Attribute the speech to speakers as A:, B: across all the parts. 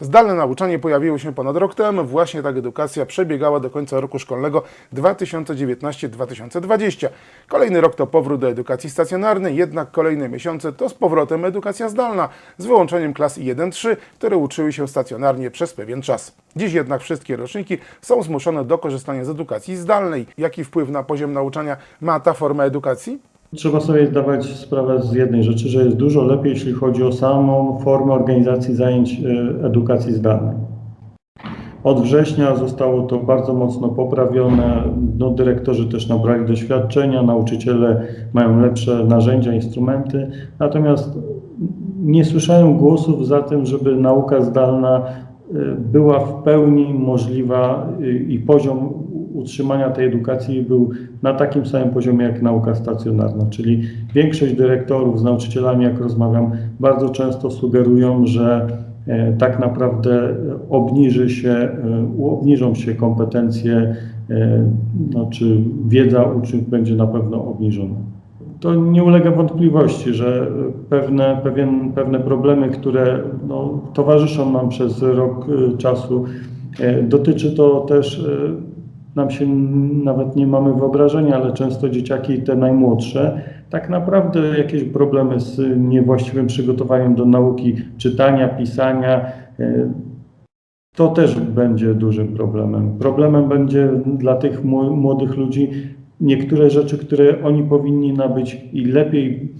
A: Zdalne nauczanie pojawiło się ponad rok temu. Właśnie tak edukacja przebiegała do końca roku szkolnego 2019-2020. Kolejny rok to powrót do edukacji stacjonarnej, jednak kolejne miesiące to z powrotem edukacja zdalna, z wyłączeniem klas 1-3, które uczyły się stacjonarnie przez pewien czas. Dziś jednak wszystkie roczniki są zmuszone do korzystania z edukacji zdalnej. Jaki wpływ na poziom nauczania ma ta forma edukacji?
B: Trzeba sobie zdawać sprawę z jednej rzeczy, że jest dużo lepiej, jeśli chodzi o samą formę organizacji zajęć e, edukacji zdalnej. Od września zostało to bardzo mocno poprawione. No, dyrektorzy też nabrali doświadczenia, nauczyciele mają lepsze narzędzia, instrumenty. Natomiast nie słyszałem głosów za tym, żeby nauka zdalna e, była w pełni możliwa e, i poziom utrzymania tej edukacji był na takim samym poziomie jak nauka stacjonarna. Czyli większość dyrektorów z nauczycielami, jak rozmawiam, bardzo często sugerują, że e, tak naprawdę obniży się, e, obniżą się kompetencje, e, znaczy wiedza uczniów będzie na pewno obniżona. To nie ulega wątpliwości, że pewne, pewien, pewne problemy, które no, towarzyszą nam przez rok e, czasu, e, dotyczy to też, e, nam się nawet nie mamy wyobrażenia, ale często dzieciaki, te najmłodsze, tak naprawdę jakieś problemy z niewłaściwym przygotowaniem do nauki czytania, pisania, e, to też będzie dużym problemem. Problemem będzie dla tych mł- młodych ludzi niektóre rzeczy, które oni powinni nabyć i lepiej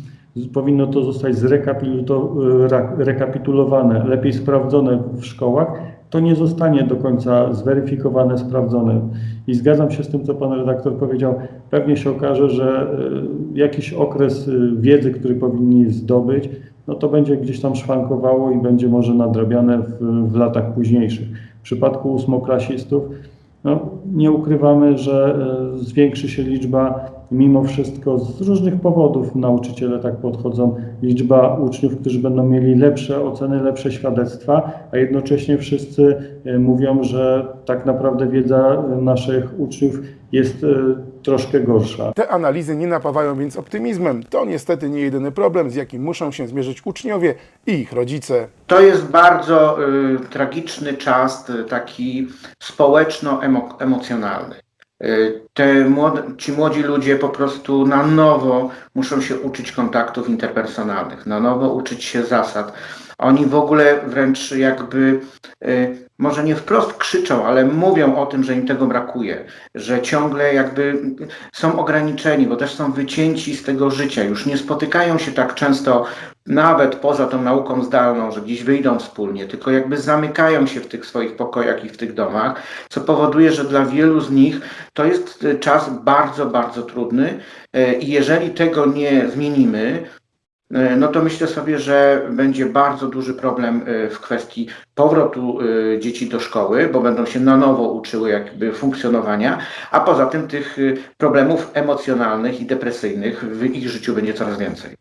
B: powinno to zostać zrekapitulo- ra- rekapitulowane, lepiej sprawdzone w szkołach, to nie zostanie do końca zweryfikowane, sprawdzone. I zgadzam się z tym, co pan redaktor powiedział. Pewnie się okaże, że e, jakiś okres e, wiedzy, który powinni zdobyć, no to będzie gdzieś tam szwankowało i będzie może nadrabiane w, w latach późniejszych. W przypadku ósmoklasistów no, nie ukrywamy, że e, zwiększy się liczba, mimo wszystko z różnych powodów nauczyciele tak podchodzą, liczba uczniów, którzy będą mieli lepsze oceny, lepsze świadectwa, a jednocześnie wszyscy e, mówią, że tak naprawdę wiedza e, naszych uczniów jest e, troszkę gorsza.
A: Te analizy nie napawają więc optymizmem. To niestety nie jedyny problem, z jakim muszą się zmierzyć uczniowie i ich rodzice.
C: To jest bardzo y, tragiczny czas, y, taki społeczno-emocjonalny. Y, te młode, ci młodzi ludzie po prostu na nowo muszą się uczyć kontaktów interpersonalnych, na nowo uczyć się zasad. Oni w ogóle wręcz jakby, y, może nie wprost krzyczą, ale mówią o tym, że im tego brakuje, że ciągle jakby są ograniczeni, bo też są wycięci z tego życia, już nie spotykają się tak często nawet poza tą nauką zdalną, że gdzieś wyjdą wspólnie, tylko jakby zamykają się w tych swoich pokojach i w tych domach, co powoduje, że dla wielu z nich to jest y, czas bardzo, bardzo trudny y, i jeżeli tego nie zmienimy, no to myślę sobie, że będzie bardzo duży problem y, w kwestii powrotu y, dzieci do szkoły, bo będą się na nowo uczyły jakby funkcjonowania, a poza tym tych problemów emocjonalnych i depresyjnych w ich życiu będzie coraz więcej.